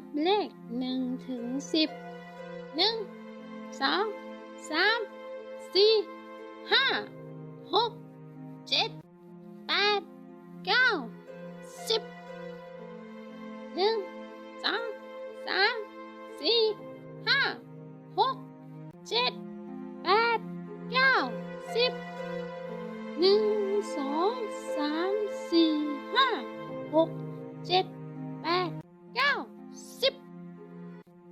บเลขหนึ่งถึงสิบหนึ่งสองสามสี่ห้าหกเจ็ดแปดเก้าสิบหนึ่งสองสามสี่ห้าหกเจ็ดแปดเก้าสิบหนึ่งสองสามสี่ห้าหกเจ็ด